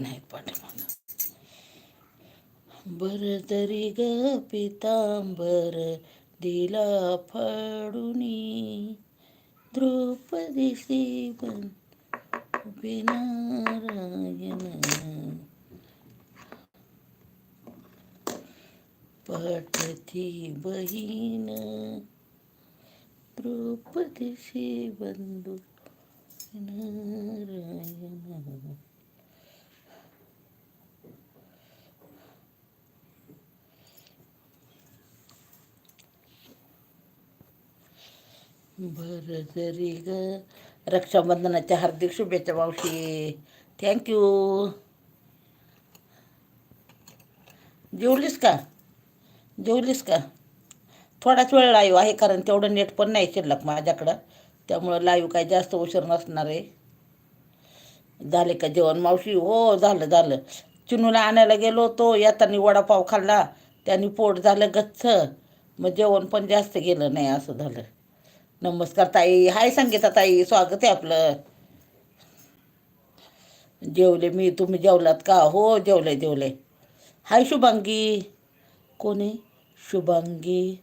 नाहीत पाठीमाग बर तरी ग पितांबर दिला फाडूनी द्रौपदीशी बन उभे नारायण. पाठती बहीण द्रौपदीशी बंधू नारायण. बरं जरी ग. रक्षाबंधनाच्या हार्दिक शुभेच्छा मावशी. थँक्यू जेवलीस का? जेवलीस का? थोडाच वेळ लाईव्ह आहे कारण तेवढं नेट पण नाही शिल्लक माझ्याकडं. त्यामुळं लाईव्ह काय जास्त उशीर नसणार आहे. झाले का जेवण मावशी? हो झालं झालं. चिनूला आणायला गेलो होतो. येताना वडापाव खाल्ला. त्याने पोट झालं गच्च. मग जेवण पण जास्त गेलं नाही असं झालं. नमस्कार ताई. हाय संगीता ताई. स्वागत आहे आपलं. जेवले मी. तुम्ही जेवलात का? हो जेवले जेवले. हाय शुभांगी. कोणी? शुभांगी.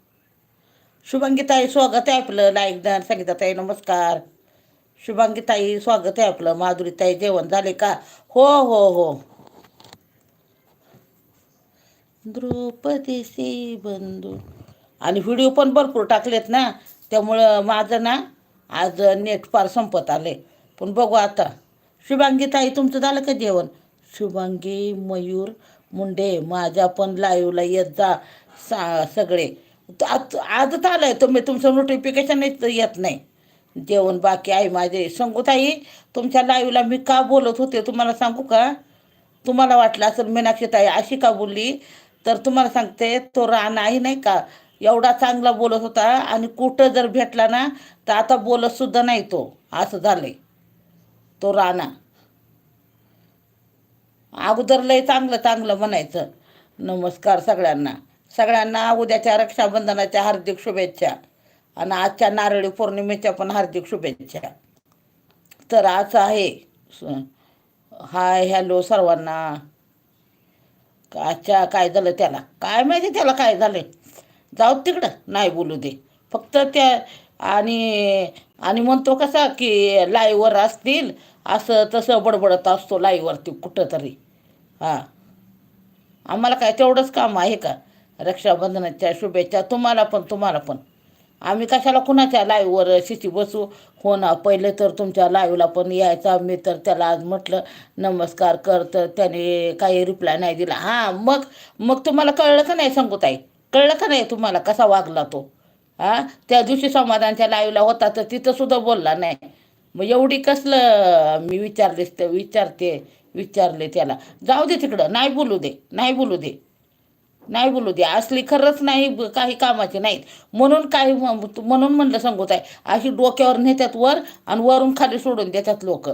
शुभांगी ताई स्वागत आहे आपलं. लाईकदार संगीता ताई नमस्कार. शुभांगी ताई स्वागत आहे आपलं. माधुरी ताई जेवण झाले का? हो हो हो. द्रौपदीशी बंधू. आणि व्हिडिओ पण भरपूर टाकलेत ना? त्यामुळं माझं ना आज नेट फार संपत आले पण बघू आता. शुभांगी ताई तुमचं झालं का जेवण? शुभांगी मयूर मुंडे माझ्या पण लाईव्हला येत जा सा सगळे. आज आजच आलं तुम्ही तुमचं नोटिफिकेशनच येत नाही. जेवण बाकी आहे माझे. सांगू ताई तुमच्या लाईव्हला मी का बोलत होते तुम्हाला सांगू का? तुम्हाला वाटलं असेल मीनाक्षीताई अशी का बोलली? तर तुम्हाला सांगते तो रान आहे नाही का? एवढा चांगला बोलत होता आणि कुठं जर भेटला ना तर आता बोलत सुद्धा नाही तो. असं झालंय. तो राणा. अगोदर लय चांगलं चांगलं म्हणायचं. नमस्कार सगळ्यांना. सगळ्यांना उद्याच्या रक्षाबंधनाच्या हार्दिक शुभेच्छा. आणि आजच्या नारळी पौर्णिमेच्या पण हार्दिक शुभेच्छा. तर आज आहे. स- हाय हॅलो सर्वांना. अच्छा काय झालं त्याला? काय माहिती त्याला काय झालं जाऊ तिकडं नाही बोलू दे. फक्त त्या आणि आणि म्हणतो कसा की लाईव्हवर असतील असं तसं बडबडत असतो लाईव्हवरती कुठं तरी हां. आम्हाला काय तेवढंच काम आहे का? रक्षाबंधनाच्या शुभेच्छा तुम्हाला पण तुम्हाला पण. आम्ही कशाला कुणाच्या लाईव्हवर शिशी बसू? हो ना पहिले तर तुमच्या लाईव्हला पण यायचा. मी तर त्याला आज म्हटलं नमस्कार कर तर त्याने काही रिप्लाय नाही दिला. हां मग मग तुम्हाला कळलं का नाही सांगू ताई कळलं का नाही तुम्हाला कसा वागला तो? हां? त्या दिवशी समाधानच्या लाईव्हला होता तर तिथं सुद्धा बोलला नाही. मग एवढी कसलं मी विचारलेस तर विचारते विचारले त्याला. जाऊ दे तिकडं नाही बोलू दे नाही बोलू दे. नाही बोलू दे. असली खरंच नाही काही कामाची नाहीत. म्हणून काही म्हणून म्हणलं सांगूत आहे अशी डोक्यावर नेत्यात वर आणि वरून खाली सोडून देतात लोक.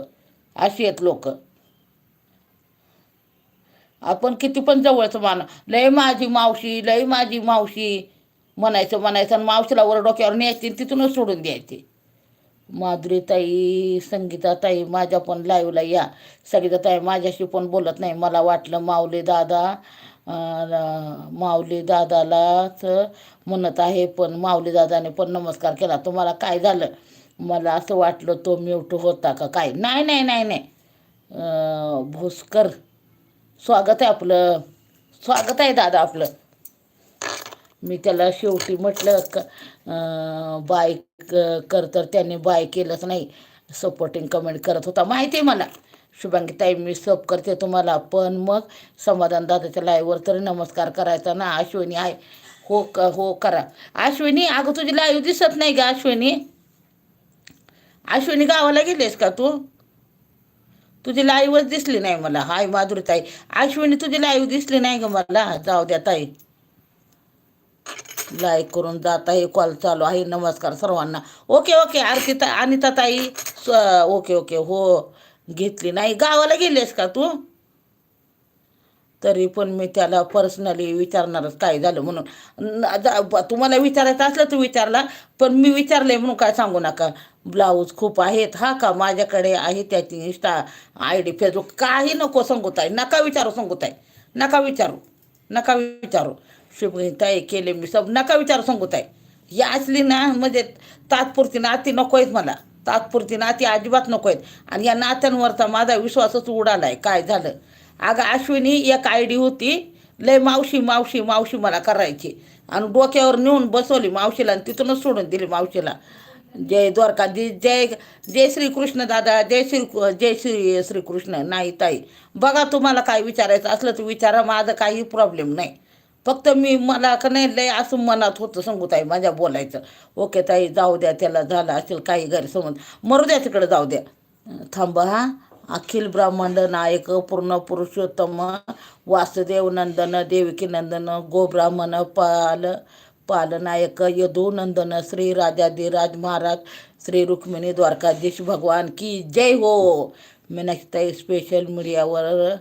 अशी आहेत लोक. आपण किती पण जवळचं मान लय माझी मावशी लय माझी मावशी म्हणायचं म्हणायचं आणि मावशीला वर डोक्यावर न्यायची आणि तिथूनच सोडून द्यायची. माधुरीताई संगीताताई माझ्या पण लाईव्हला या. संगीताताई माझ्याशी पण बोलत नाही. मला वाटलं माऊली दादा माऊली दादालाच म्हणत आहे पण माऊली दादाने पण नमस्कार केला. तुम्हाला काय झालं? मला असं वाटलं तो म्यूट होता का काय? नाही नाही नाही नाही. भोसकर. स्वागत आहे आपलं. स्वागत आहे दादा आपलं. मी त्याला शेवटी म्हटलं क बाय क- कर तर त्याने बाय केलंच नाही. सपोर्टिंग कमेंट करत होता. माहिती आहे मला. शुभांगी ताई मी सब करते तुम्हाला. पण मग समाधान दादाच्या लाईव्हवर तरी नमस्कार करायचा ना. अश्विनी आहे. हो क हो करा. अश्विनी अगं तुझी लाईव्ह दिसत नाही का अश्विनी. अश्विनी गावाला गेलीस का तू? तुझी लाईवच दिसली नाही मला. हाय माधुरी ताई. अश्विनी तुझी लाईव्ह दिसली नाही ग मला. जाऊ द्या ताई. लाईक करून जात आहे कॉल चालू आहे. नमस्कार सर्वांना. ओके ओके आरती ता अनिता ताई. ओके ओके हो. घेतली नाही. गावाला गेलीस का तू? तरी पण मी त्याला पर्सनली विचारणारच काय झालं म्हणून. जा- तुम्हाला विचारायचं असलं तर विचारला पण मी विचारले म्हणून काय सांगू नका. ब्लाऊज खूप आहेत हा का माझ्याकडे आहे त्याची इंस्टा आय डी फेसबुक काही नको सांगूताय नका विचारू सांगूताय नका विचारू नका विचारू. शुभताई केले मी सब नका विचारू सांगूताय ही असली ना म्हणजे तात्पुरती नाती नको आहेत मला. तात्पुरती नाती अजिबात नको आहेत. आणि या नात्यांवरचा माझा विश्वासच उडाला आहे काय झालं? अगं अश्विनी एक आय डी होती. लय मावशी मावशी मावशी मला करायची. आणि डोक्यावर नेऊन बसवली मावशीला आणि तिथूनच सोडून दिली मावशीला. जय द्वारका जय जय श्रीकृष्ण दादा जय श्री जय श्री श्रीकृष्ण नाही ताई. बघा तुम्हाला काय विचारायचं असलं तर विचारा माझं काही प्रॉब्लेम नाही. फक्त मी मला का नाही लय असं मनात होतं सांगू ताई माझ्या बोलायचं. ओके ताई जाऊ द्या त्याला झालं असेल काही गैरसमज. मरू द्या तिकडे जाऊ द्या. थांब हा. अखिल ब्रह्मांड नायक पूर्ण पुरुषोत्तम वासुदेव नंदन देवकी नंदन गोब्राह्मण पाल पालनायक यदुनंदन श्री राजाधिराज महाराज श्री रुक्मिणी द्वारकाधीश भगवान की जय हो. मीनाक्षीताई स्पेशल मीडियावर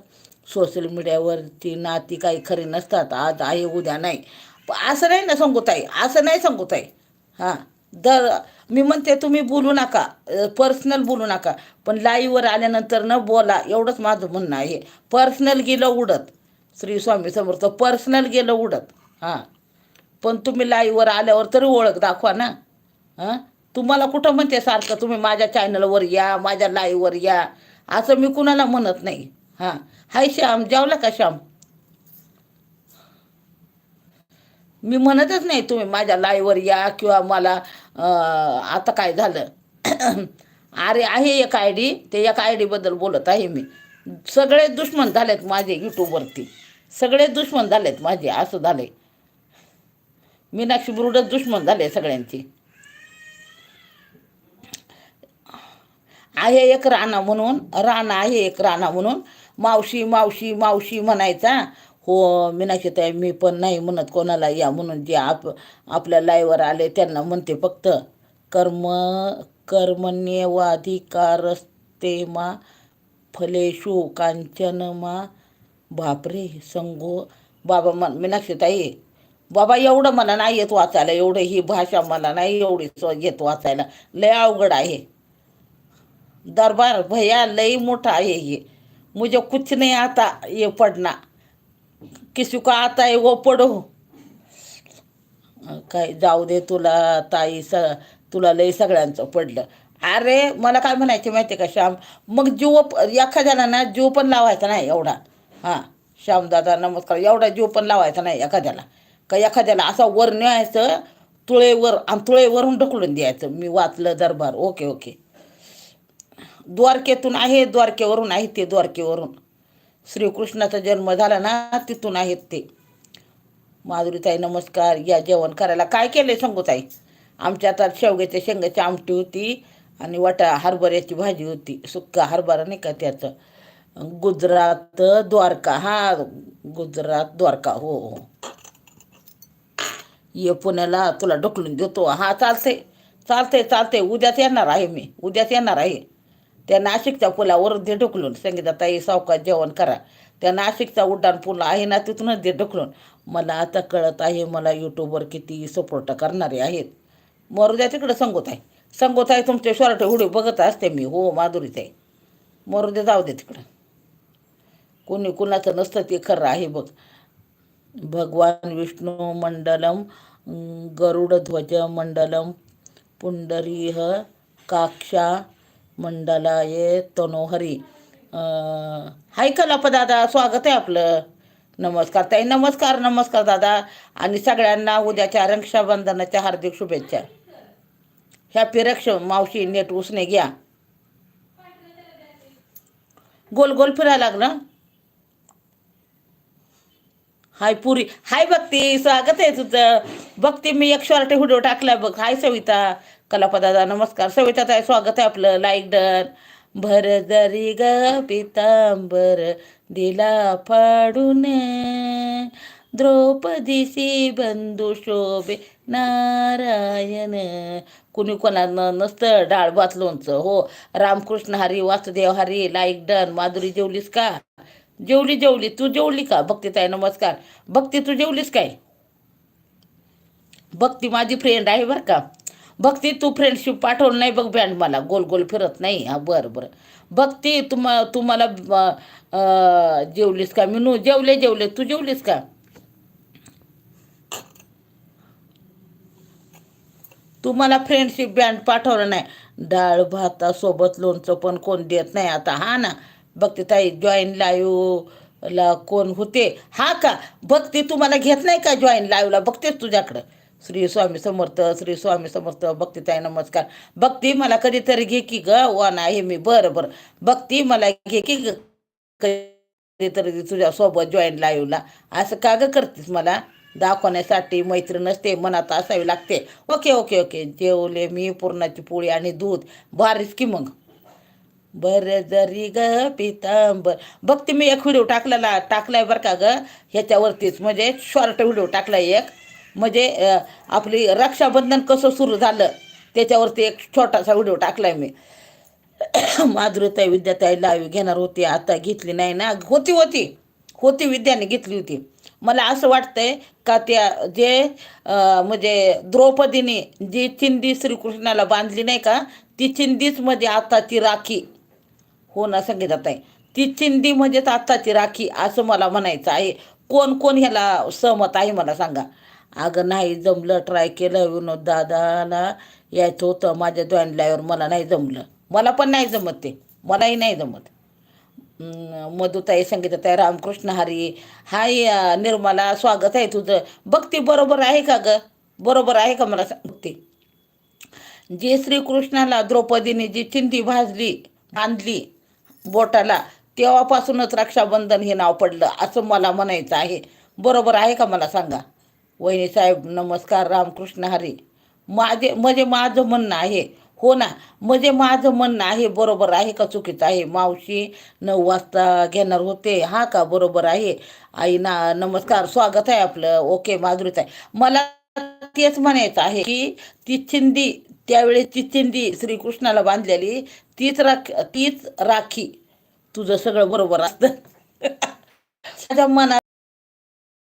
सोशल मीडियावरची नाती काही खरी नसतात. आज आहे उद्या नाही. असं नाही ना सांगूताई असं नाही सांगूताई हां दर मी म्हणते तुम्ही बोलू नका पर्सनल बोलू नका पण लाईव्हवर आल्यानंतर न बोला एवढंच माझं म्हणणं आहे. पर्सनल गेलं उडत. श्री स्वामी समर्थ पर्सनल गेलं उडत. हां. पण तुम्ही लाईव्हवर आल्यावर तरी ओळख दाखवा ना. हां. तुम्हाला कुठं म्हणते सारखं तुम्ही माझ्या चॅनलवर या माझ्या लाईव्हवर या. असं मी कुणाला म्हणत नाही. हां. हाय श्याम जेवला का श्याम? मी म्हणतच नाही तुम्ही माझ्या लाईव्हवर या किंवा मला आता काय झालं? अरे आहे एक आय डी ते एक आय डीबद्दल बोलत आहे मी. सगळे दुश्मन झालेत माझे यूट्यूबवरती सगळे दुश्मन झालेत माझे असं झाले मीनाक्षी बुरुडच दुश्मन झाले सगळ्यांची. आहे एक राणा म्हणून राणा आहे एक राणा म्हणून. मावशी मावशी मावशी म्हणायचा हो मीनाक्षीताई मी पण नाही म्हणत कोणाला या म्हणून जे आप आपल्या लाईवर आले त्यांना म्हणते फक्त कर्म कर्मण्यवाधिकारस्ते मा फलेशु कांचन मा बापरे संगो बाबा म्हण मीनाक्षीताई बाबा एवढं मला नाही येत वाचायला एवढं ही भाषा मला नाही एवढी येत वाचायला लय अवघड आहे. दरबार भैया लई मोठा आहे हे. मुझे कुछ नाही आता ये पढ़ना किसी को आता है वो पढ़ो काय जाऊ दे तुला ताई स तुला लय सगळ्यांचं पडलं. अरे मला काय म्हणायचे माहिती का श्याम? मग जीव एखाद्याला ना जीव पण लावायचा नाही एवढा. हां श्यामदादा नमस्कार. एवढा जीव पण लावायचा नाही एखाद्याला. का एखाद्याला असा वर न्यायचं तुळेवर आणि तुळेवरून ढकलून द्यायचं. मी वाचलं दरबार. Okay okay. द्वारकेतून आहे द्वारकेवरून आहे ते द्वारकेवरून. श्रीकृष्णाचा जन्म झाला ना तिथून आहेत ते. माधुरीताई नमस्कार. या जेवण करायला काय केलंय सांगूताई आमच्या आता शेवग्याच्या शेंगाची आमटी होती आणि वाटा हरभऱ्याची भाजी होती. सुक्का हरभरा नाही का त्याचं? गुजरात द्वारका. हा गुजरात द्वारका. हो हो. ये पुण्याला तुला ढकलून देतो. हा चालते चालते चालते उद्याच येणार आहे मी. उद्याच येणार आहे. त्या नाशिकच्या पुलावर ते ढकलून संगीताताई सावकाश जेवण करा. त्या नाशिकचा उड्डाण पूल आहे ना तिथूनच ते ढकलून. मला आता कळत आहे मला यूट्यूबवर किती सपोर्ट करणारे आहेत. मरूद्या तिकडं सांगत आहे सांगत आहे तुमचे शॉर्ट व्हिडिओ बघत असते मी. हो माधुरीच आहे मरू जाऊ दे तिकडं. कोणी कुणाचं नसतं ते खरं आहे बघ. भगवान विष्णू मंडलम गरुडध्वज मंडलम पुंडरीह काक्षा मंडलाये तनोहरी. हाय कलाप दादा स्वागत आहे आपलं. नमस्कार. ताई नमस्कार नमस्कार दादा. आणि सगळ्यांना उद्याच्या रक्षाबंधनाच्या हार्दिक शुभेच्छा. ह्या रक्ष मावशी नेट उसने घ्या. गोल गोल फिरायला लागलं? हाय पुरी. हाय भक्ती स्वागत आहे तुझं. भक्ती मी एक शॉर्ट व्हिडिओ टाकला बघ. हाय सविता. कलापदादा नमस्कार. सविता ताई स्वागत आहे आपलं. Like done. भर जरी ग पितांबर दिला फाडून. द्रौपदीशी बंधू शोभे नारायण कुणी कोणानं नसतं डाळ भात लोणचं. हो. Ramkrishna Hari Vasudev Hari like done. Madhuri जेवलीस का? जेवली जेवली. तू जेवली का? भक्ती ताई नमस्कार. भक्ती तू जेवलीस काय? भक्ती माझी फ्रेंड आहे बरं का. भक्ती तू फ्रेंडशिप पाठवलं नाही बघ बँड मला. गोल गोल फिरत नाही. हा बरं बरं. भक्ती तुम्हा तुम्हाला मला जेवलीस का? मी जेवले जेवले. तू जेवलीस का? तू मला फ्रेंडशिप बँड पाठवलं नाही. डाळ भातासोबत लोणचं पण कोण देत नाही आता. हा ना. बघते ताई जॉईन लाईव्ह ला कोण होते? हा का? भक्ती तुम्हाला घेत नाही का जॉईन लाईव्हला बघतेच तुझ्याकडं. श्री स्वामी समर्थ श्री स्वामी समर्थ भक्ती ताई नमस्कार. भक्ती मला कधीतरी घे की ग वाना हे मी बरं बरं. भक्ती मला घे की ग कधीतरी तुझ्या सोबत जॉईन लाईव्हला असं का ग करतेस मला? दाखवण्यासाठी मैत्रीण नसते मनात असावी लागते. Okay okay okay. जेवले मी पुरणाची पोळी आणि दूध. भारीच की मग? बरं जरी ग पितांबर. बघते मी एक व्हिडिओ टाकलेला टाकलाय बरं का ग? ह्याच्यावरतीच. म्हणजे शॉर्ट व्हिडिओ टाकलाय एक. म्हणजे आपली रक्षाबंधन कसं सुरू झालं त्याच्यावरती एक छोटासा व्हिडिओ टाकलाय मी. माधुरीताई विद्याताई लावी घेणार होती आता घेतली नाही ना. होती होती. होती विद्याने घेतली होती. मला असं वाटतंय का त्या जे म्हणजे द्रौपदीने जी चिंदी श्रीकृष्णाला बांधली नाही का ती चिंदीच म्हणजे आता ती राखी. हो ना आहे. ती चिंदी म्हणजेच आत्ताची राखी असं मला म्हणायचं आहे. कोण कोण ह्याला सहमत आहे मला सांगा. अगं नाही जमलं ट्राय केलं विनोद दादाला. यायचं होतं माझ्या द्वांडल्यावर मला नाही जमलं. मला पण नाही जमत ते. मलाही नाही जमत. मधुताई संगीताताई रामकृष्ण हरी. हाय निर्मला स्वागत आहे तुझं. बघ ते बरोबर आहे का ग? बरोबर आहे का मला सांग? ते जे श्रीकृष्णाला द्रौपदीने जी चिंदी भाजली बांधली बोटाला. तेव्हापासूनच रक्षाबंधन हे नाव पडलं असं मला म्हणायचं आहे. बरोबर आहे का मला सांगा? वहिनी साहेब नमस्कार रामकृष्ण हरी. माझे म्हणजे माझं म्हणणं आहे हो ना म्हणजे माझं म्हणणं आहे बरोबर आहे का चुकीचं आहे? मावशी नऊ वाजता घेणार होते हा का? बरोबर आहे. आई ना नमस्कार स्वागत आहे आपलं. ओके माधुरीच आहे मला तेच म्हणायचं आहे की ती चिंदी त्यावेळी ती चिंदी श्रीकृष्णाला बांधलेली तीच राख तीच राखी. तुझं सगळं बरोबर असतं. माझ्या मनात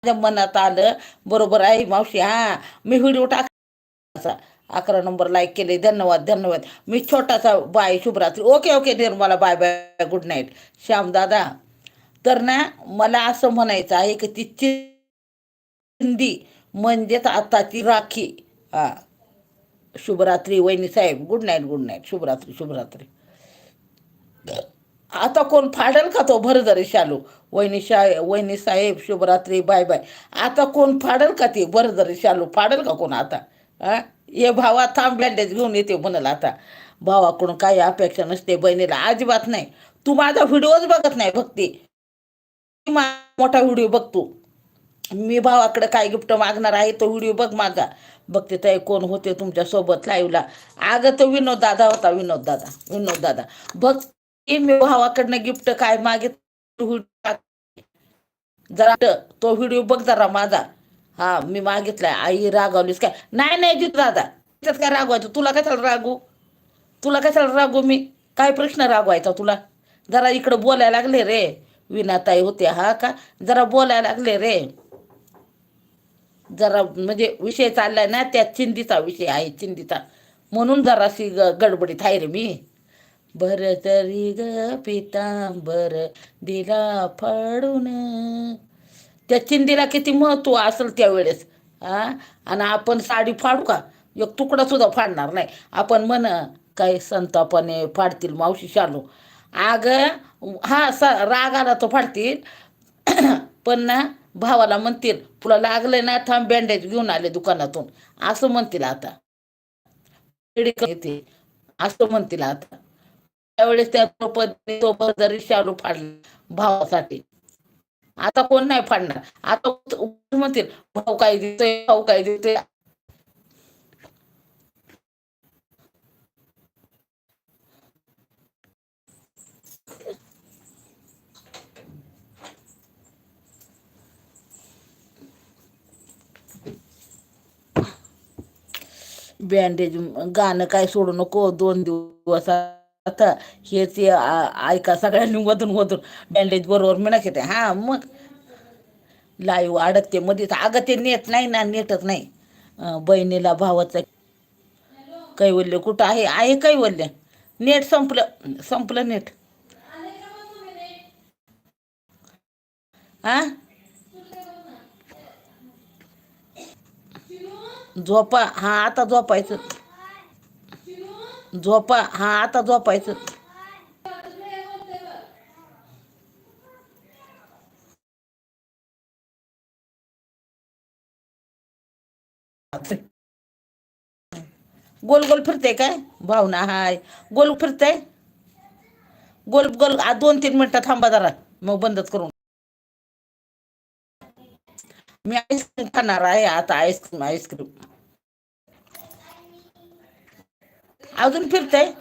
माझ्या मनात आलं बरोबर आहे मावशी हा. मी व्हिडिओ टाक अकरा नंबर लाईक केले धन्यवाद धन्यवाद. मी छोटासा बाय शुभरात्री. Okay okay Nirmala bye bye good night Shyam दादा तर ना मला असं म्हणायचं आहे की ती चिंदी म्हणजेच आताची राखी. हा. शुभरात्री वहिनी साहेब गुड नाईट गुड नाईट शुभरात्री शुभरात्री. आता कोण फाडेल का तो? भरदरी शालू. वहिनी शा वहिनी साहेब शुभरात्री बाय बाय आता कोण फाडेल का ती? भरदरी शालू. फाडेल का कोण आता? हा? ये भावा थांब बँडेज घेऊन येते म्हणाल आता. भावाकडून काही अपेक्षा नसते बहिणीला. अजिबात नाही. तू माझा व्हिडिओच बघत नाही भक्ती. मोठा व्हिडिओ बघतो मी भावाकडे काय गिफ्ट मागणार आहे तो व्हिडिओ बघ माझा बघते ताई कोण होते तुमच्यासोबत लाईव्हला अगं तो विनोद दादा होता विनोद दादा विनोद दादा. बघ की मी भावाकडनं गिफ्ट काय मागित जरा तो व्हिडिओ बघ जरा माझा. हा मी मागितलाय. आई रागावलीस काय? नाही नाही जित दादा. त्याच्यात काय रागवायचं? तुला कशाला रागू? तुला कशाला रागू मी? काय प्रश्न रागवायचा तुला? जरा इकडं बोलायला लागले रे. विनाताई होते हा का? जरा बोलायला लागले रे. जरा म्हणजे विषय चाललाय ना त्या चिंदीचा विषय आहे चिंदीचा. म्हणून जराशी ग गडबडीत आहे रे मी. बर तरी ग पितांबर दिला फाडून. त्या चिंदीला किती महत्त्व असेल त्यावेळेस हा आणि आपण साडी फाडू का? एक तुकडा सुद्धा फाडणार नाही. आपण म्हण काही संतापाने फाडतील मावशी शालू. अग हा स राग आला तो फाडतील. पण ना भावाला म्हणतील तुला लागलंय ना थांब बँडेज घेऊन आले दुकानातून. असं म्हणतील आता. येते. असं म्हणतील आता. त्यावेळेस त्या द्रौपदीने तो जरी शालू फाडला भावासाठी. आता कोण नाही फाडणार. आता म्हणतील भाऊ काय देतोय भाऊ काय देतोय बँडेज गाणं काय सोडू नको दोन दिवस आता हे ते ऐका सगळ्यांनी मधून मधून बँडेज बरोबर मिळत येते हा मग? लाईव्ह अडकते मध्येच अगं ते नेट नाही ना नेटच नाही. बहिणीला भावाचं. कैवल्य कुठं आहे? आहे कैवल्य. नेट संपलं. संपलं नेट. हा झोपा हा आता झोपायचं. झोपा हा आता झोपायचं. गोल गोल फिरते काय? भावना हाय. गोल फिरतय? गोल गोल दोन तीन मिनिटं थांबा जरा. मग बंदच करून. मी आईस्क्रीम खाणार आहे आता आईस्क्रीम आईस्क्रीम अजून फिरतंय?